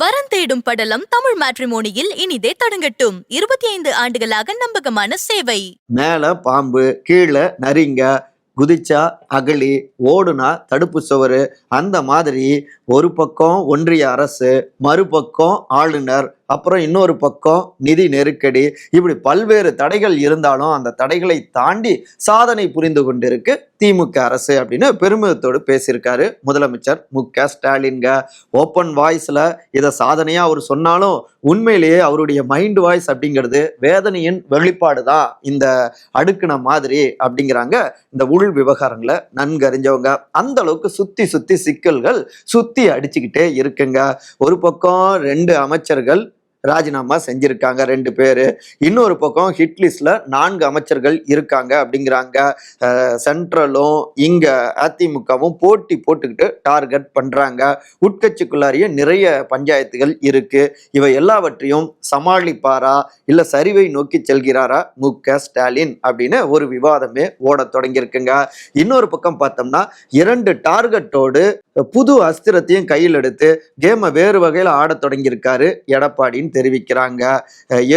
வரன் தேடும் படலம் தமிழ் மேட்ரிமோனியில் இனிதே தொடங்கட்டும். இருபத்தி ஐந்து ஆண்டுகளாக நம்பகமான சேவை. மேலே பாம்பு கீழே நரிங்க குதிச்சா அகழி ஓடுனா தடுப்பு சுவர் அந்த மாதிரி ஒரு பக்கம் ஒன்றிய அரசு மறுபக்கம் ஆளுநர் அப்புறம் இன்னொரு பக்கம் நிதி நெருக்கடி. இப்படி பல்வேறு தடைகள் இருந்தாலும் அந்த தடைகளை தாண்டி சாதனை புரிந்து கொண்டிருக்கு திமுக அரசு அப்படின்னு பெருமிதத்தோடு பேசியிருக்காரு முதலமைச்சர் மு க ஸ்டாலின்க. ஓப்பன் வாய்ஸில் இதை சாதனையாக அவர் சொன்னாலும் உண்மையிலேயே அவருடைய மைண்ட் வாய்ஸ் அப்படிங்கிறது வேதனையின் வெளிப்பாடு தான் இந்த அடுக்குன மாதிரி அப்படிங்கிறாங்க இந்த உள் விவகாரங்களை நன்கு அறிஞ்சவங்க அந்த அளவுக்கு சுற்றி சுற்றி சிக்கல்கள் சுற்றி அடிச்சுக்கிட்டே இருக்குங்க. ஒரு பக்கம் ரெண்டு அமைச்சர்கள் ராஜினாமா செஞ்சிருக்காங்க ரெண்டு பேர். இன்னொரு பக்கம் ஹிட்லிஸ்ட்ல நான்கு அமைச்சர்கள் இருக்காங்க அப்படிங்கிறாங்க. சென்ட்ரலும் இங்க அதிமுகவும் போட்டி போட்டுக்கிட்டு டார்கெட் பண்றாங்க. உட்கட்சிக்குள்ளாரிய நிறைய பஞ்சாயத்துகள் இருக்கு. இவை எல்லாவற்றையும் சமாளிப்பாரா? இல்ல சரிவை நோக்கி செல்கிறாரா? மு க ஸ்டாலின் அப்படின்னு ஒரு விவாதமே ஓட தொடங்கியிருக்குங்க. இன்னொரு பக்கம் பார்த்தோம்னா இரண்டு டார்கெட்டோடு புது அஸ்திரத்தையும் கையில் எடுத்து கேமை வேறு வகையில் ஆடத் தொடங்கியிருக்காரு எடப்பாடின்னு தெரிவிக்கிறாங்க.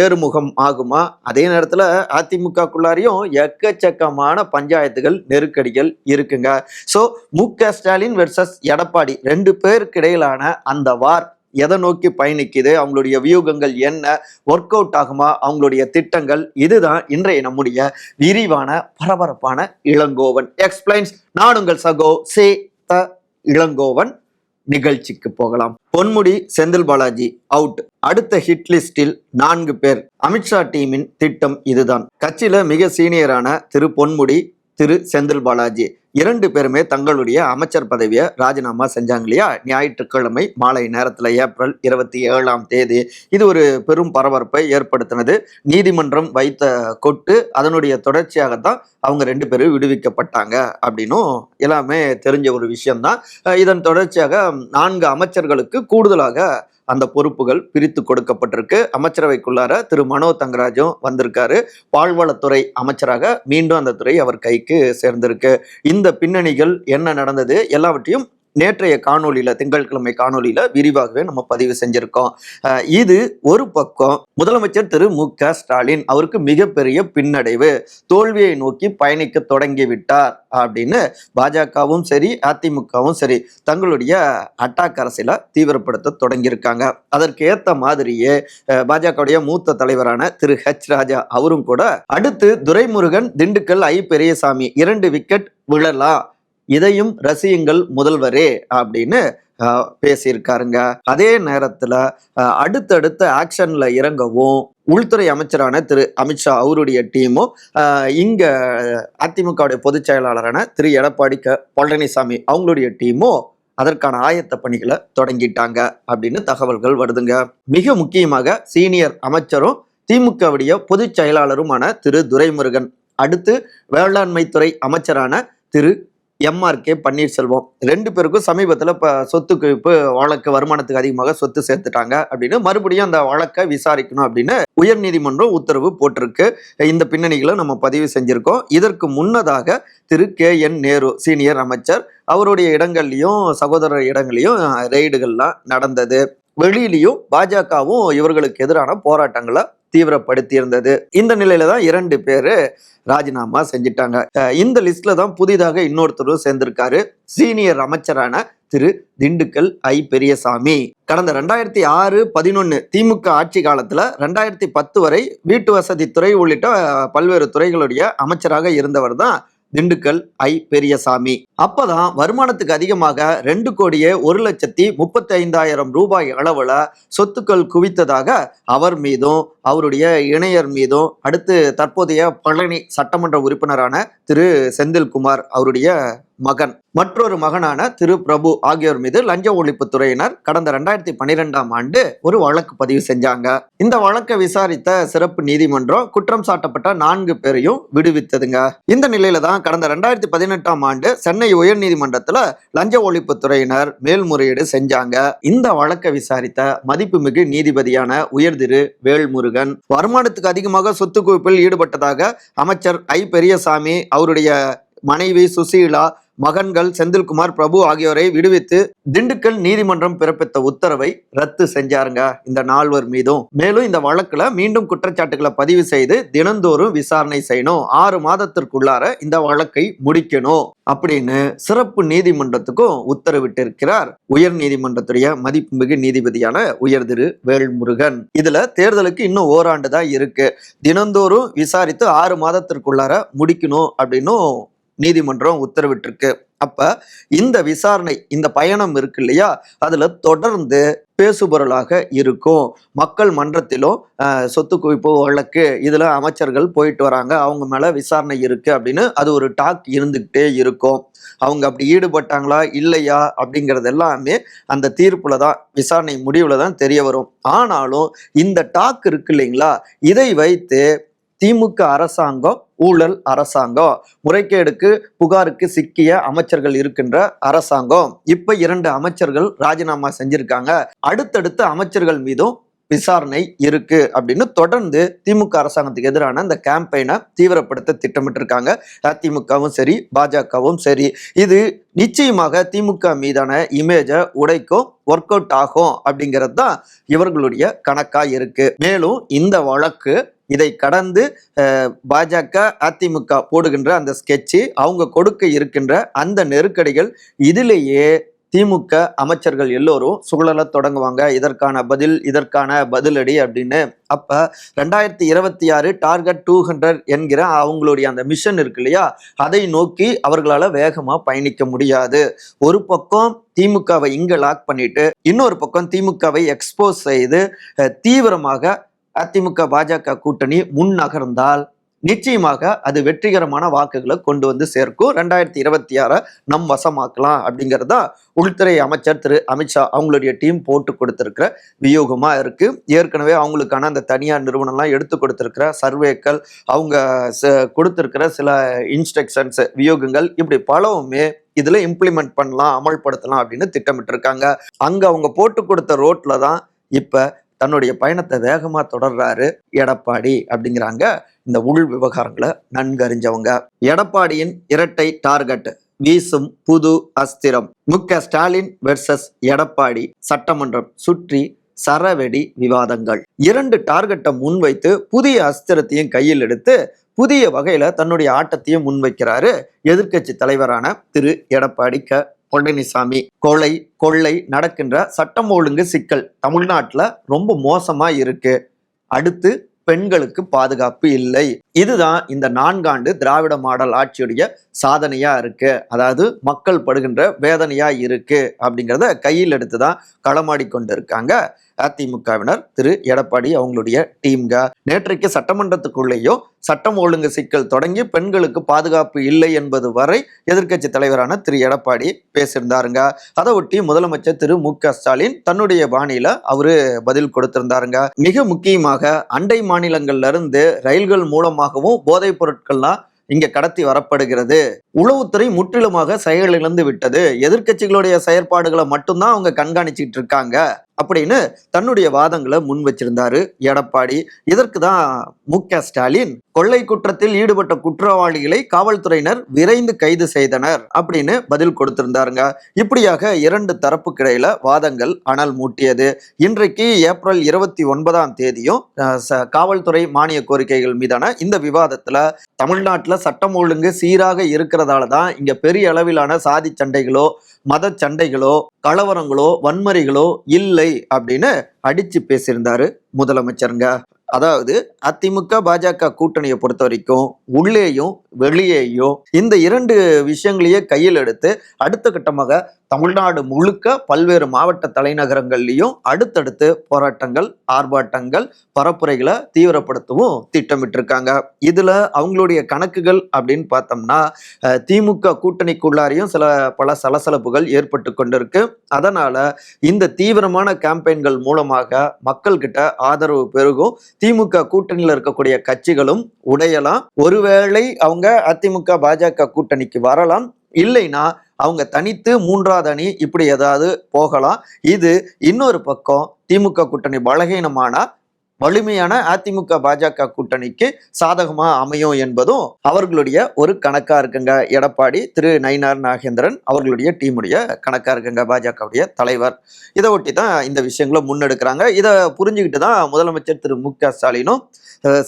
ஏறுமுகம் ஆகுமா? அதே நேரத்தில் அதிமுகக்குள்ளாரையும் எக்கச்சக்கமான பஞ்சாயத்துகள் நெருக்கடிகள் இருக்குங்க. ஸோ மு க ஸ்டாலின் வெர்சஸ் எடப்பாடி ரெண்டு பேருக்கு இடையிலான அந்த வார் எதை நோக்கி பயணிக்குது? அவங்களுடைய வியூகங்கள் என்ன? ஒர்க் அவுட் ஆகுமா? அவங்களுடைய திட்டங்கள் இதுதான் இன்றைய நம்முடைய விரிவான பரபரப்பான இளங்கோவன். எக்ஸ்பிளைன்ஸ் நாடுங்கள் சகோ சே த இளங்கோவன் நிகழ்ச்சிக்கு போகலாம். பொன்முடி செந்தில் பாலாஜி அவுட் அடுத்த ஹிட் லிஸ்டில் நான்கு பேர். அமித்ஷா டீமின் திட்டம் இதுதான். கட்சியில மிக சீனியரான திரு பொன்முடி திரு செந்தில் பாலாஜி. இரண்டு பேருமே தங்களுடைய அமைச்சர் பதவியை ராஜினாமா செஞ்சாங்க இல்லையா? ஞாயிற்றுக்கிழமை மாலை நேரத்தில் ஏப்ரல் இருபத்தி ஏழாம் தேதி இது ஒரு பெரும் பரபரப்பை ஏற்படுத்தினது. நீதிமன்றம் வைத்த கொட்டு அதனுடைய தொடர்ச்சியாகத்தான் அவங்க ரெண்டு பேரும் விடுவிக்கப்பட்டாங்க அப்படின்னும் எல்லாமே தெரிஞ்ச ஒரு விஷயம்தான். இதன் தொடர்ச்சியாக நான்கு அமைச்சர்களுக்கு கூடுதலாக அந்த பொறுப்புகள் பிரித்து கொடுக்கப்பட்டிருக்கு. அமைச்சரவைக்குள்ளார திரு மனோ தங்கராஜும் வந்திருக்காரு. பால்வளத்துறை அமைச்சராக மீண்டும் அந்த துறை அவர் கைக்கு சேர்ந்திருக்கு. இந்த பின்னணிகள் என்ன நடந்தது? எல்லாவற்றையும் நேற்றைய காணொளியில திங்கட்கிழமை காணொலியில் விரிவாகவே நம்ம பதிவு செஞ்சிருக்கோம். இது ஒரு பக்கம் முதலமைச்சர் திரு. மு. க. ஸ்டாலின் அவருக்கு மிகப்பெரிய பின்னடைவு தோல்வியை நோக்கி பயணிக்க தொடங்கி விட்டார் அப்படின்னு பாஜகவும் சரி அதிமுகவும் சரி தங்களுடைய அட்டாக் அரசியலை தீவிரப்படுத்த தொடங்கியிருக்காங்க. அதற்கு ஏத்த மாதிரியே பாஜகவுடைய மூத்த தலைவரான திரு. ஹெச். ராஜா அவரும் கூட அடுத்து துரைமுருகன் திண்டுக்கல் ஐ. பெரியசாமி இரண்டு விக்கெட் விழலாம். இதையும் ரசியுங்கள் முதல்வரே அப்படின்னு பேசியிருக்காருங்க. அதே நேரத்துல அடுத்தடுத்த ஆக்ஷன்ல இறங்கவும் உள்துறை அமைச்சரான திரு அமித்ஷா அவருடைய டீமும் இங்கே இங்க அதிமுகவுடைய பொதுச் செயலாளரான திரு எடப்பாடி க பழனிசாமி அவங்களுடைய டீமும் அதற்கான ஆயத்த பணிகளை தொடங்கிட்டாங்க அப்படின்னு தகவல்கள் வருதுங்க. மிக முக்கியமாக சீனியர் அமைச்சரும் திமுகவுடைய பொதுச் செயலாளருமான திரு துரைமுருகன் அடுத்து வேளாண்மைத்துறை அமைச்சரான திரு எம்ஆர்கே பன்னீர்செல்வம். ரெண்டு பேருக்கும் சமீபத்தில் இப்போ சொத்து குவிப்பு வழக்கு வருமானத்துக்கு அதிகமாக சொத்து சேர்த்துட்டாங்க அப்படின்னு மறுபடியும் அந்த வழக்கை விசாரிக்கணும் அப்படின்னு உயர்நீதிமன்றம் உத்தரவு போட்டிருக்கு. இந்த பின்னணிகளை நம்ம பதிவு செஞ்சுருக்கோம். இதற்கு முன்னதாக திரு கே என் நேரு சீனியர் அமைச்சர் அவருடைய இடங்கள்லையும் சகோதரர் இடங்கள்லையும் ரெய்டுகள்லாம் நடந்தது. வெளியிலையும் பாஜகவும் இவர்களுக்கு எதிரான போராட்டங்களை தீவிரப்படுத்தியிருந்தது. இந்த நிலையில தான் இரண்டு பேர் ராஜினாமா செஞ்சிட்டாங்க. இந்த லிஸ்ட்ல தான் புதிதாக இன்னொருத்தரும் சேர்ந்திருக்காரு. சீனியர் அமைச்சரான திரு திண்டுக்கல் ஐ. பெரியசாமி. கடந்த ரெண்டாயிரத்தி ஆறு பதினொன்னு திமுக ஆட்சி காலத்துல ரெண்டாயிரத்தி பத்து வரை வீட்டு வசதி துறை உள்ளிட்ட பல்வேறு துறைகளுடைய அமைச்சராக இருந்தவர் தான் திண்டுக்கல் ஐ. பெரியசாமி. அப்பதான் வருமானத்துக்கு அதிகமாக ரெண்டு கோடியே ஒரு லட்சத்தி முப்பத்தி ஐந்தாயிரம் ரூபாய் அளவுல சொத்துக்கள் குவித்ததாக அவர் மீதும் அவருடைய இணையர் மீதும் அடுத்து தற்போதைய பழனி சட்டமன்ற உறுப்பினரான திரு. செந்தில்குமார் அவருடைய மகன். மற்றொரு மகனான திரு பிரபு ஆகியோர் மீது லஞ்ச ஒழிப்பு துறையினர் கடந்த ரெண்டாயிரத்தி பன்னிரெண்டாம் ஆண்டு ஒரு வழக்கு பதிவு செஞ்சாங்க. இந்த வழக்கை விசாரித்த சிறப்பு நீதிமன்றம் குற்றம் சாட்டப்பட்ட நான்கு பேரையும் விடுவித்ததுங்க. இந்த நிலையில தான் கடந்த ரெண்டாயிரத்தி பதினெட்டாம் ஆண்டு சென்னை உயர் நீதிமன்றத்துல லஞ்ச ஒழிப்பு துறையினர் மேல்முறையீடு செஞ்சாங்க. இந்த வழக்கை விசாரித்த மதிப்புமிகு நீதிபதியான உயர்திரு வேல்முருகன் வருமானத்துக்கு அதிகமாக சொத்து குவிப்பில் ஈடுபட்டதாக அமைச்சர் ஐ. பெரியசாமி அவருடைய மனைவி சுசீலா மகன்கள் செந்தில்குமார் பிரபு ஆகியோரை விடுவித்து திண்டுக்கல் நீதிமன்றம் பிறப்பித்த உத்தரவை ரத்து செஞ்சாருங்க. இந்த நால்வர் மீதும். மேலும் இந்த வழக்குல மீண்டும் குற்றச்சாட்டுகளை பதிவு செய்து தினந்தோறும் விசாரணை செய்யணும். ஆறு மாதத்திற்குள்ளார இந்த வழக்கை முடிக்கணும் அப்படின்னு சிறப்பு நீதிமன்றத்துக்கும் உத்தரவிட்டிருக்கிறார் உயர் நீதிமன்றத்துடைய மதிப்புமிகு நீதிபதியான உயர் திரு வேல்முருகன். இதுல தேர்தலுக்கு இன்னும் ஓராண்டு தான் இருக்கு. தினந்தோறும் விசாரித்து ஆறு மாதத்திற்குள்ளார முடிக்கணும் அப்படின்னும் நீதிமன்றம் உத்தரவிட்டிருக்கு. அப்ப இந்த விசாரணை இந்த பயணம் இருக்கு இல்லையா? அதுல தொடர்ந்து பேசுபொருளாக இருக்கும். மக்கள் மன்றத்திலும் சொத்து குவிப்பு வழக்கு இதுல அமைச்சர்கள் போயிட்டு வராங்க. அவங்க மேல விசாரணை இருக்கு அப்படின்னு அது ஒரு டாக் இருந்துகிட்டே இருக்கும். அவங்க அப்படி ஈடுபட்டாங்களா? இல்லையா? அப்படிங்கிறது எல்லாமே அந்த தீர்ப்புல தான் விசாரணை முடிவுல தான் தெரிய வரும். ஆனாலும் இந்த டாக் இருக்கு இல்லைங்களா? இதை வைத்து திமுக அரசாங்கம் ஊழல் அரசாங்கம். முறைகேடுக்கு புகாருக்கு சிக்கிய அமைச்சர்கள் இருக்கின்ற அரசாங்கம். இப்ப இரண்டு அமைச்சர்கள் ராஜினாமா செஞ்சிருக்காங்க. அடுத்தடுத்த அமைச்சர்கள் மீதும் விசாரணை இருக்கு அப்படின்னு தொடர்ந்து திமுக அரசாங்கத்துக்கு எதிரான அந்த கேம்பெயினை தீவிரப்படுத்த திட்டமிட்டிருக்காங்க. அதிமுகவும் சரி பாஜகவும் சரி. இது நிச்சயமாக திமுக மீதான இமேஜை உடைக்கும் ஒர்க் அவுட் ஆகும் அப்படிங்கிறது தான் இவர்களுடைய கணக்கா இருக்கு. மேலும் இந்த வழக்கு இதை கடந்து பாஜக அதிமுக போடுகின்ற அந்த ஸ்கெட்சு அவங்க கொடுக்க இருக்கின்ற அந்த நெருக்கடிகள் இதிலேயே திமுக அமைச்சர்கள் எல்லோரும் சுழல தொடங்குவாங்க. இதற்கான பதில் இதற்கான பதிலடி அப்படின்னு. அப்ப ரெண்டாயிரத்தி இருபத்தி ஆறு டார்கெட் டூ ஹண்ட்ரட் என்கிற அவங்களுடைய அந்த மிஷன் இருக்கு இல்லையா? அதை நோக்கி அவர்களால வேகமா பயணிக்க முடியாது. ஒரு பக்கம் திமுகவை இங்க லாக் பண்ணிட்டு இன்னொரு பக்கம் திமுகவை எக்ஸ்போஸ் செய்து தீவிரமாக அதிமுக பாஜக கூட்டணி முன் நகர்ந்தால் நிச்சயமாக அது வெற்றிகரமான வாக்குகளை கொண்டு வந்து சேர்க்கும். ரெண்டாயிரத்தி இருபத்தி ஆறை நம் வசமாக்கலாம் அப்படிங்கிறதா உள்துறை அமைச்சர் திரு அமித்ஷா அவங்களுடைய டீம் போட்டு கொடுத்துருக்கிற வியூகமாக இருக்குது ஏற்கனவே அவங்களுக்கான அந்த தனியார் நிறுவனம்லாம் எடுத்து கொடுத்துருக்கிற சர்வேக்கள் அவங்க ச- கொடுத்திருக்கிற சில இன்ஸ்ட்ரக்ஷன்ஸ் வியூகங்கள் இப்படி பலவுமே இதில் இம்ப்ளிமெண்ட் பண்ணலாம் அமல்படுத்தலாம் அப்படின்னு திட்டமிட்டிருக்காங்க. அங்கே அவங்க போட்டு கொடுத்த ரோட்டில் தான் இப்போ தன்னுடைய பயணத்தை வேகமாக தொடர்றாரு. எடப்பாடி அப்படிங்கிறாங்க. இந்த உள் விவகாரங்களை நன்கறிஞ்சவங்க. எடப்பாடியின் இரட்டை டார்கெட் வீசும் புது அஸ்திரம். மு. க. ஸ்டாலின் வெர்சஸ் எடப்பாடி சட்டமன்றம் சுற்றி சரவெடி விவாதங்கள். இரண்டு டார்கெட்டை முன்வைத்து புதிய அஸ்திரத்தையும் கையில் எடுத்து புதிய வகையில தன்னுடைய ஆட்டத்தையும் முன்வைக்கிறாரு எதிர்க்கட்சி தலைவரான திரு. எடப்பாடி க. பழனிசாமி. கொலை கொள்ளை நடக்கின்ற சட்டம் ஒழுங்கு சிக்கல் தமிழ்நாட்டில் ரொம்ப மோசமா இருக்கு. அடுத்து பெண்களுக்கு பாதுகாப்பு இல்லை. இதுதான் இந்த நான்காண்டு திராவிட மாடல் ஆட்சியுடைய சாதனையா இருக்கு. அதாவது மக்கள் படுகின்ற வேதனையா இருக்கு அப்படிங்கிறத கையில் எடுத்து தான் களமாடி கொண்டு இருக்காங்க அதிமுகவினர் திரு. எடப்பாடி அவங்களுடைய டீம்க நேற்றைக்கு சட்டமன்றத்துக்குள்ளேயோ சட்டம் ஒழுங்கு சிக்கல் தொடங்கி பெண்களுக்கு பாதுகாப்பு இல்லை என்பது வரை எதிர்க்கட்சி தலைவரான திரு. எடப்பாடி பேசியிருந்தாருங்க. அதை ஒட்டி முதலமைச்சர் திரு. மு. ஸ்டாலின் தன்னுடைய பாணியில அவரு பதில் கொடுத்திருந்தாருங்க. மிக முக்கியமாக அண்டை மாநிலங்கள்ல இருந்து ரயில்கள் மூலமாகவும் போதைப் பொருட்கள்லாம் இங்க கடத்தி வரப்படுகிறது. உளவுத்துறை முற்றிலுமாக செயலிழந்து விட்டது. எதிர்க்கட்சிகளுடைய செயற்பாடுகளை மட்டும்தான் அவங்க கண்காணிச்சுட்டு இருக்காங்க. அப்படின்னு தன்னுடைய வாதங்களை முன் வச்சிருந்தாரு எடப்பாடி. இதற்கு தான் மு க ஸ்டாலின் கொள்ளை குற்றத்தில் ஈடுபட்ட குற்றவாளிகளை காவல்துறையினர் விரைந்து கைது செய்தனர் அப்படின்னு பதில் கொடுத்திருந்தாருங்க. இப்படியாக இரண்டு தரப்புக்கிடையில வாதங்கள் அனல் மூட்டியது. இன்றைக்கு ஏப்ரல் இருபத்தி ஒன்பதாம் தேதியும் காவல்துறை மானிய கோரிக்கைகள் மீதான இந்த விவாதத்துல தமிழ்நாட்டில் சட்டம் ஒழுங்கு சீராக இருக்கிறதால தான் இங்க பெரிய அளவிலான சாதி சண்டைகளோ மத சண்டைகளோ கலவரங்களோ வன்முறைகளோ இல்லை அப்படின்னு அடிச்சு பேசியிருந்தாரு முதலமைச்சருங்க. அதாவது அதிமுக பாஜக கூட்டணியை பொறுத்த வரைக்கும் உள்ளேயும் வெளியேயும் இந்த இரண்டு விஷயங்களையே கையில் எடுத்து அடுத்த கட்டமாக தமிழ்நாடு முழுக்க பல்வேறு மாவட்ட தலைநகரங்கள்லையும் அடுத்தடுத்து போராட்டங்கள் ஆர்ப்பாட்டங்கள் பரப்புரைகளை தீவிரப்படுத்தவும் திட்டமிட்டிருக்காங்க. இதுல அவங்களுடைய கணக்குகள் அப்படின்னு பார்த்தோம்னா திமுக கூட்டணிக்குள்ளாரையும் சில பல சலசலப்புகள் ஏற்பட்டு கொண்டிருக்கு. அதனால இந்த தீவிரமான கேம்பெயின்கள் மூலமாக மக்கள்கிட்ட ஆதரவு பெருகும். திமுக கூட்டணியில் இருக்கக்கூடிய கட்சிகளும் உடையலாம். ஒருவேளை அவங்க அதிமுக பாஜக கூட்டணிக்கு வரலாம். இல்லைன்னா அவங்க தனித்து மூன்றாவது அணி இப்படி ஏதாவது போகலாம். இது இன்னொரு பக்கம் திமுக கூட்டணி பலகீனமானா வலிமையான அதிமுக பாஜக கூட்டணிக்கு சாதகமா அமையும் என்பதும் அவர்களுடைய ஒரு கணக்கா இருக்குங்க. எடப்பாடி திரு நயினார் நாகேந்திரன் அவர்களுடைய டீமுடைய கணக்கா இருக்குங்க பாஜகவுடைய தலைவர். இதை ஒட்டி தான் இந்த விஷயங்களை முன்னெடுக்கிறாங்க. இதை புரிஞ்சுக்கிட்டு தான் முதலமைச்சர் திரு மு க ஸ்டாலினும்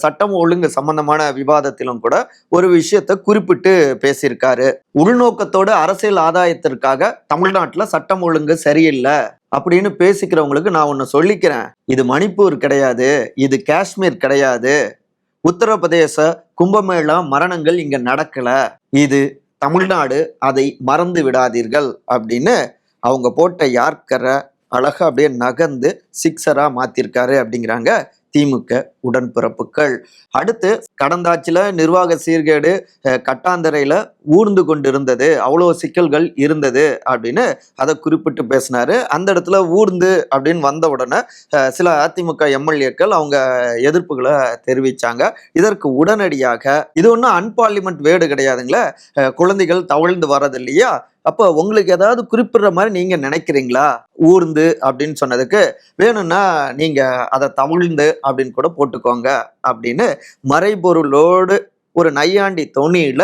சட்டம் ஒழுங்கு சம்பந்தமான விவாதத்திலும் கூட ஒரு விஷயத்தை குறிப்பிட்டு பேசியிருக்காரு. உள்நோக்கத்தோட அரசியல் ஆதாயத்திற்காக தமிழ்நாட்டில் சட்டம் ஒழுங்கு சரியில்லை. அப்படின்னு பேசிக்கிறவங்களுக்கு நான் ஒன்று சொல்லிக்கிறேன். இது மணிப்பூர் கிடையாது இது காஷ்மீர் கிடையாது. உத்தரப்பிரதேச கும்பமேளா மரணங்கள் இங்க நடக்கல. இது தமிழ்நாடு அதை மறந்து விடாதீர்கள் அப்படின்னு அவங்க போட்ட யார்கரை அழகாக அப்படியே நகர்ந்து சிக்ஸராக மாற்றிருக்காரு அப்படிங்கிறாங்க திமுக உடன்பிறப்புகள். அடுத்து கடந்த நிர்வாக சீர்கேடு கட்டாந்தரையில் கட்டாந்தரையில ஊர்ந்து கொண்டிருந்தது. அவ்வளோ சிக்கல்கள் இருந்தது அப்படின்னு அதை குறிப்பிட்டு பேசினாரு. அந்த இடத்துல ஊர்ந்து அப்படின்னு வந்த உடனே சில அதிமுக எம்எல்ஏக்கள் அவங்க எதிர்ப்புகளை தெரிவிச்சாங்க. இதற்கு உடனடியாக இது ஒன்றும் அன்பார்லிமெண்ட் வேர்டு கிடையாதுங்களே குழந்தைகள் தவழ்ந்து வர்றது இல்லையா? அப்போ உங்களுக்கு ஏதாவது குறிப்பிடுற மாதிரி நீங்க நினைக்கிறீங்களா? ஊர்ந்து அப்படின்னு சொன்னதுக்கு வேணும்னா நீங்க அதை தமிழ்ந்து அப்படின்னு கூட போட்டுக்கோங்க அப்படின்னு மறைபொருளோடு ஒரு நையாண்டி தொனியில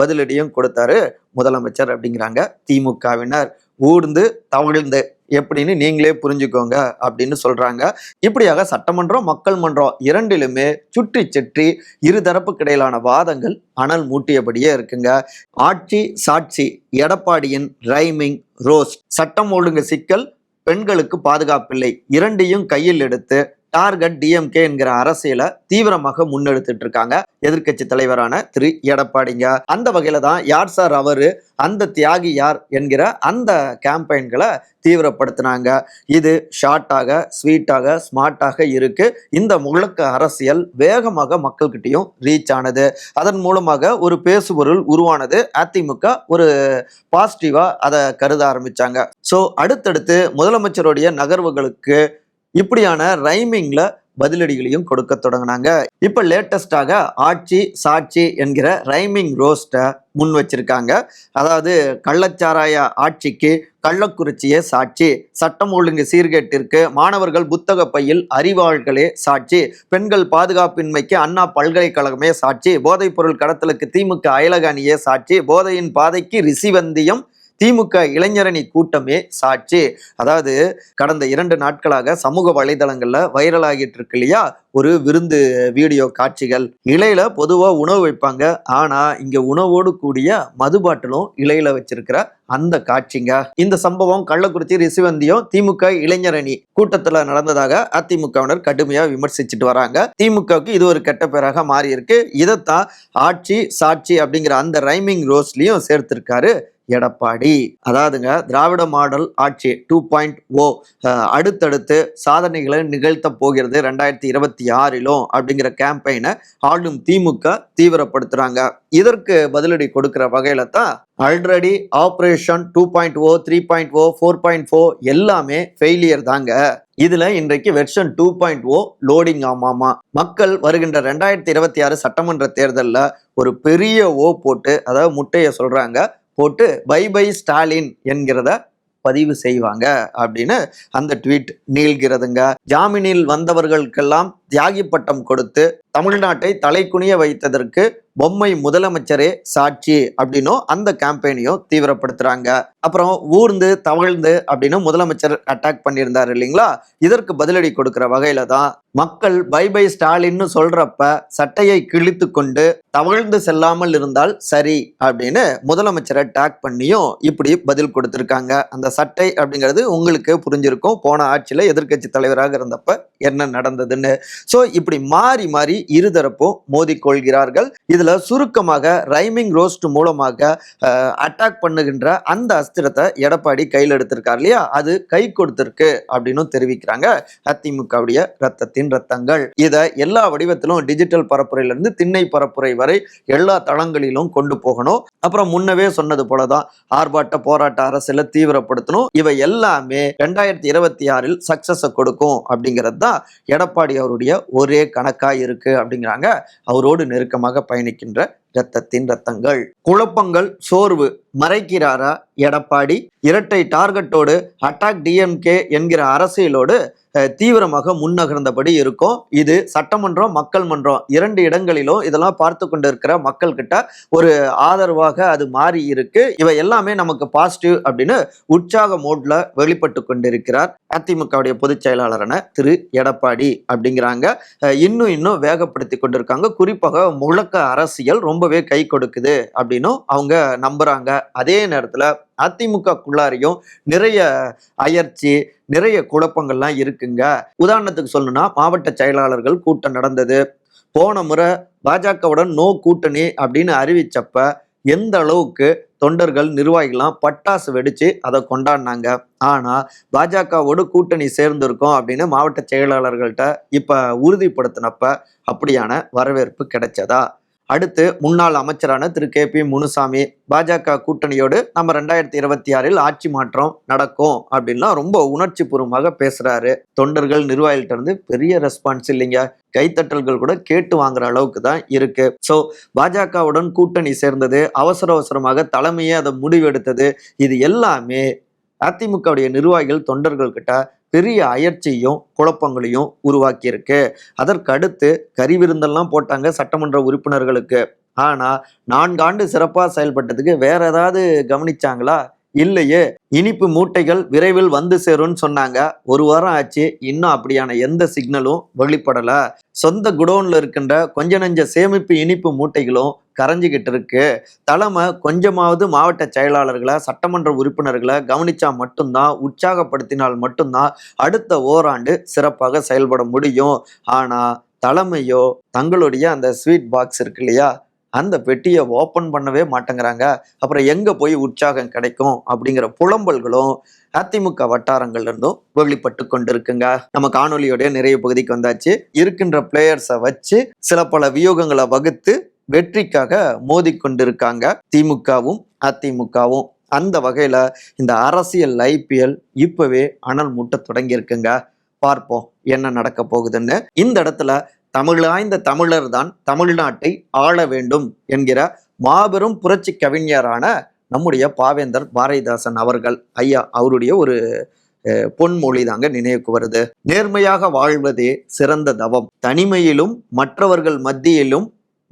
பதிலடியும் கொடுத்தாரு முதலமைச்சர் அப்படிங்கிறாங்க. திமுகவினர் ஊர்ந்து தமிழ்ந்து எப்படின்னு நீங்களே புரிஞ்சுக்கோங்க அப்படின்னு சொல்றாங்க. இப்படியாக சட்டமன்றம் மக்கள் மன்றம் இரண்டிலுமே சுற்றி சுற்றி இருதரப்புக்கு இடையிலான வாதங்கள் அனல் மூட்டியபடியே இருக்குங்க. ஆட்சி சாட்சி எடப்பாடியின் ரைமிங் ரோஸ்ட் சட்டம் ஒழுங்கு சிக்கல் பெண்களுக்கு பாதுகாப்பில்லை. இரண்டையும் கையில் எடுத்து டார்கெட் டிஎம்கே என்கிற அரசியலை தீவிரமாக முன்னெடுத்துட்டு இருக்காங்க எதிர்க்கட்சி தலைவரான திரு எடப்பாடிங்க. அந்த வகையில தான் யார் சார் அவரு அந்த தியாகி யார் என்கிற அந்த கேம்பெயின்களை தீவிரப்படுத்தினாங்க. இது ஷார்ட்டாக ஸ்வீட்டாக ஸ்மார்ட்டாக இருக்கு. இந்த முழக்க அரசியல் வேகமாக மக்கள்கிட்டையும் ரீச் ஆனது. அதன் மூலமாக ஒரு பேசுபொருள் உருவானது. அதிமுக ஒரு பாசிட்டிவா அதை கருத ஆரம்பிச்சாங்க. ஸோ அடுத்தடுத்து முதலமைச்சருடைய நகர்வுகளுக்கு இப்படியான ரைமிங்ல பதிலடிகளையும் கொடுக்க தொடங்கினாங்க. இப்ப லேட்டஸ்டாக ஆட்சி சாட்சி என்கிற ரைமிங் ரோஸ்ட்டை முன் வச்சிருக்காங்க. அதாவது கள்ளச்சாராய ஆட்சிக்கு கள்ளக்குறிச்சியே சாட்சி சட்டம் ஒழுங்கு சீர்கேட்டிற்கு மாணவர்கள் புத்தக பையில் அறிவாள்களே சாட்சி பெண்கள் பாதுகாப்பின்மைக்கு அண்ணா பல்கலைக்கழகமே சாட்சி போதைப்பொருள் கடத்தலுக்கு திமுக அயலகணியே சாட்சி போதையின் பாதைக்கு ரிசிவந்தியம் திமுக இளைஞரணி கூட்டமே சாட்சி. அதாவது கடந்த இரண்டு நாட்களாக சமூக வலைதளங்கள்ல வைரல் ஆகிட்டு இருக்கு இல்லையா? ஒரு விருந்து வீடியோ காட்சிகள். இலையில பொதுவா உணவு வைப்பாங்க. ஆனா இங்க உணவோடு கூடிய மது பாட்டிலும் இலையில வச்சிருக்கிற அந்த காட்சிங்க. இந்த சம்பவம் கள்ளக்குறிச்சி ரிசிவந்தியம் திமுக இளைஞரணி கூட்டத்துல நடந்ததாக அதிமுகவினர் கடுமையா விமர்சிச்சுட்டு வராங்க. திமுகவுக்கு இது ஒரு கெட்ட பேராக மாறி இருக்கு இதைத்தான் ஆட்சி சாட்சி அப்படிங்கிற அந்த ரைமிங் ரோஸ்லயும் சேர்த்திருக்காரு எடப்பாடி. அதாவதுங்க திராவிட மாடல் ஆட்சி டூ பாயிண்ட் ஓ அடுத்தடுத்து சாதனைகளை நிகழ்த்த போகிறது ரெண்டாயிரத்தி இருபத்தி ஆறிலும் அப்படிங்கிற கேம்பெயினை ஆளும் திமுக தீவிரப்படுத்துறாங்க. இதற்கு பதிலடி கொடுக்கிற வகையில தான் already operation two point O three point O four point four எல்லாமே ஃபெயிலியர் தாங்க. இதுல இன்றைக்கு version two point O loading ஆமாமா. மக்கள் வருகின்ற ரெண்டாயிரத்தி இருபத்தி ஆறு சட்டமன்ற தேர்தலில் ஒரு பெரிய ஓ போட்டு அதாவது முட்டையை சொல்றாங்க. போட்டு பை பை ஸ்டாலின் என்கிறத பதிவு செய்வாங்க அப்படின்னு அந்த ட்வீட் நீள்கிறதுங்க. ஜாமீனில் வந்தவர்களுக்கெல்லாம் தியாகி பட்டம் கொடுத்து தமிழ்நாட்டை தலைக்குனிய வைத்ததற்கு பொம்மை முதலமைச்சரே சாட்சி அப்படின்னும் அந்த கேம்பெயினையும் தீவிரப்படுத்துறாங்க. அப்புறம் ஊர்ந்து தவழ்ந்து அப்படின்னு முதலமைச்சர் அட்டாக் பண்ணியிருந்தார் இல்லைங்களா? இதற்கு பதிலடி கொடுக்கிற வகையில தான் மக்கள் பை பை ஸ்டாலின்னு சொல்றப்ப சட்டையை கிழித்து கொண்டு தவழ்ந்து செல்லாமல் இருந்தால் சரி அப்படின்னு முதலமைச்சரை டேக் பண்ணியும் இப்படி பதில் கொடுத்துருக்காங்க. அந்த சட்டை அப்படிங்கிறது உங்களுக்கு புரிஞ்சிருக்கும். போன ஆட்சியில் எதிர்க்கட்சி தலைவராக இருந்தப்ப என்ன நடந்ததுன்னு ஸோ இப்படி மாறி மாறி இருதரப்பும் மோதிக்கொள்கிறார்கள். இதுல சுருக்கமாக ரைமிங் ரோஸ்ட் மூலமாக அட்டாக் பண்ணுகின்ற அந்த அஸ்திரத்தை எடப்பாடி கையில் எடுத்திருக்கார் இல்லையா? அது கை கொடுத்திருக்கு அப்படின்னு தெரிவிக்கிறாங்க அதிமுகவுடைய ரத்தத்தின் ரத்தங்கள். இதை எல்லா வடிவத்திலும் டிஜிட்டல் பரப்புரையிலிருந்து திண்ணை பரப்புரை வரை எல்லா தளங்களிலும் கொண்டு போகணும். அப்புறம் முன்னவே சொன்னது போலதான் ஆர்ப்பாட்ட போராட்ட அரசியல தீவிரப்படுத்தணும். இவை எல்லாமே ரெண்டாயிரத்தி இருபத்தி ஆறில் சக்சஸை கொடுக்கும் அப்படிங்கிறது தான் எடப்பாடி அவருடைய ஒரே கணக்கா இருக்கு அப்படிங்கிறாங்க. அவரோடு நெருக்கமாக பயணிக்கின்ற இரத்தத்தின் ரத்தங்கள் குழப்பங்கள் சோர்வு மறைக்கிறாரா எடப்பாடி? இரட்டை டார்கெட்டோடு அட்டாக் டிஎம்கே என்கிற அரசியலோடு தீவிரமாக முன்னகர்ந்தபடி இருக்கும். இது சட்டமன்றம் மக்கள் மன்றம் இரண்டு இடங்களிலும் இதெல்லாம் பார்த்து கொண்டு இருக்கிற மக்கள் கிட்ட ஒரு ஆதரவாக அது மாறி இருக்கு. இவை எல்லாமே நமக்கு பாசிட்டிவ் அப்படின்னு உற்சாக மோட்ல வெளிப்பட்டு கொண்டிருக்கிறார் அதிமுகவுடைய பொதுச் செயலாளரான திரு. எடப்பாடி அப்படிங்கிறாங்க. இன்னும் இன்னும் வேகப்படுத்தி கொண்டிருக்காங்க. குறிப்பாக முழக்க அரசியல் ரொம்பவே கை கொடுக்குது அப்படின்னும் அவங்க நம்புறாங்க. அதே நேரத்தில் அதிமுகக்குள்ளாரையும் நிறைய அயற்சி நிறைய குழப்பங்கள்லாம் இருக்குங்க. உதாரணத்துக்கு சொல்லணும்னா மாவட்ட செயலாளர்கள் கூட்டம் நடந்தது. போன முறை பாஜகவுடன் நோ கூட்டணி அப்படின்னு அறிவிச்சப்ப எந்த அளவுக்கு தொண்டர்கள் நிர்வாகிகள்லாம் பட்டாசு வெடிச்சு அதை கொண்டாடினாங்க. ஆனால் பாஜகவோடு கூட்டணி சேர்ந்திருக்கோம் அப்படின்னு மாவட்ட செயலாளர்கள்ட்ட இப்போ உறுதிப்படுத்தினப்ப அப்படியான வரவேற்பு கிடைச்சதா? அடுத்து முன்னாள் அமைச்சரான திரு. கே. பி. முனுசாமி பாஜக கூட்டணியோடு நம்ம ரெண்டாயிரத்தி இருபத்தி ஆறில் ஆட்சி மாற்றம் நடக்கும் அப்படின்லாம் ரொம்ப உணர்ச்சி பூர்வமாக பேசுறாரு. தொண்டர்கள் நிர்வாகிகிட்ட இருந்து பெரிய ரெஸ்பான்ஸ் இல்லைங்க. கைத்தட்டல்கள் கூட கேட்டு வாங்குற அளவுக்கு தான் இருக்கு. ஸோ பாஜகவுடன் கூட்டணி சேர்ந்தது அவசர அவசரமாக தலைமையே அதை முடிவெடுத்தது. இது எல்லாமே அதிமுகவுடைய நிர்வாகிகள் தொண்டர்கள் கிட்ட பெரிய அயற்சியும் குழப்பங்களையும் உருவாக்கியிருக்கு. அதற்கடுத்து கறி விருந்தெல்லாம் போட்டாங்க சட்டமன்ற உறுப்பினர்களுக்கு. ஆனால் நான்காண்டு சிறப்பாக செயல்பட்டதுக்கு வேற ஏதாவது கவனிச்சாங்களா? இல்லையே. இனிப்பு மூட்டைகள் விரைவில் வந்து சேரும்னு சொன்னாங்க. ஒரு வாரம் ஆச்சு இன்னும் அப்படியான எந்த சிக்னலும் வெளிப்படலை. சொந்த குடோன்ல இருக்கின்ற கொஞ்ச நெஞ்ச சேமிப்பு இனிப்பு மூட்டைகளும் கரைஞ்சிக்கிட்டு இருக்கு தலைமை கொஞ்சமாவது மாவட்ட செயலாளர்களை சட்டமன்ற உறுப்பினர்களை கவனிச்சா மட்டும்தான் உற்சாகப்படுத்தினால் மட்டும்தான் அடுத்த ஓராண்டு சிறப்பாக செயல்பட முடியும். ஆனா தலைமையோ தங்களுடைய அந்த ஸ்வீட் பாக்ஸ் இருக்கு இல்லையா அந்த பெட்டியை ஓப்பன் பண்ணவே மாட்டேங்கிறாங்க. அப்புறம் எங்கே போய் உற்சாகம் கிடைக்கும் அப்படிங்கிற புலம்பல்களும் அதிமுக வட்டாரங்கள்ல இருந்தும் வெளிப்பட்டு கொண்டிருக்குங்க. நம்ம காணொலியோடைய நிறைய பகுதிக்கு வந்தாச்சு. இருக்கின்ற பிளேயர்ஸை வச்சு சில பல வியூகங்களை வகுத்து வெற்றிக்காக மோதி கொண்டிருக்காங்க திமுகவும் அதிமுகவும். அந்த வகையில இந்த அரசியல் ஐபிஎல் இப்பவே அனல் மூட்ட தொடங்கியிருக்குங்க. பார்ப்போம் என்ன நடக்க போகுதுன்னு. இந்த இடத்துல தமிழாய்ந்த தமிழர் தான் தமிழ்நாட்டை ஆள வேண்டும் என்கிற மாபெரும் புரட்சி கவிஞரான நம்முடைய பாவேந்தர் பாரதிதாசன் அவர்கள். ஐயா அவருடைய ஒரு பொன்மொழி தாங்க நினைவுக்கு வருது. நேர்மையாக வாழ்வதே சிறந்த தவம். தனிமையிலும் மற்றவர்கள் மத்தியிலும்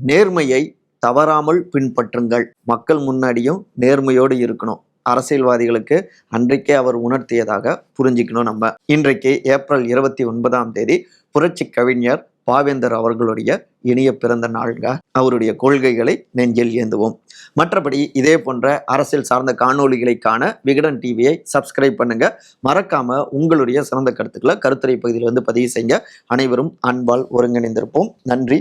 நேர்மையை தவறாமல் பின்பற்றுங்கள். மக்கள் முன்னாடியும் நேர்மையோடு இருக்கணும். அரசியல்வாதிகளுக்கு அன்றைக்கே அவர் உணர்த்தியதாக புரிஞ்சுக்கணும் நம்ம. இன்றைக்கு ஏப்ரல் இருபத்தி ஒன்பதாம் தேதி புரட்சி கவிஞர் பாவேந்தர் அவர்களுடைய இனிய பிறந்த நாள்க அவருடைய கொள்கைகளை நெஞ்சில் ஏந்துவோம். மற்றபடி இதே போன்ற அரசியல் சார்ந்த காணொலிகளை காண விகடன் டிவியை சப்ஸ்கிரைப் பண்ணுங்க. மறக்காம உங்களுடைய சிறந்த கருத்துக்களை கருத்துரை பகுதியில் வந்து பதிவு செய்ய அனைவரும் அன்பால் ஒருங்கிணைந்திருப்போம். நன்றி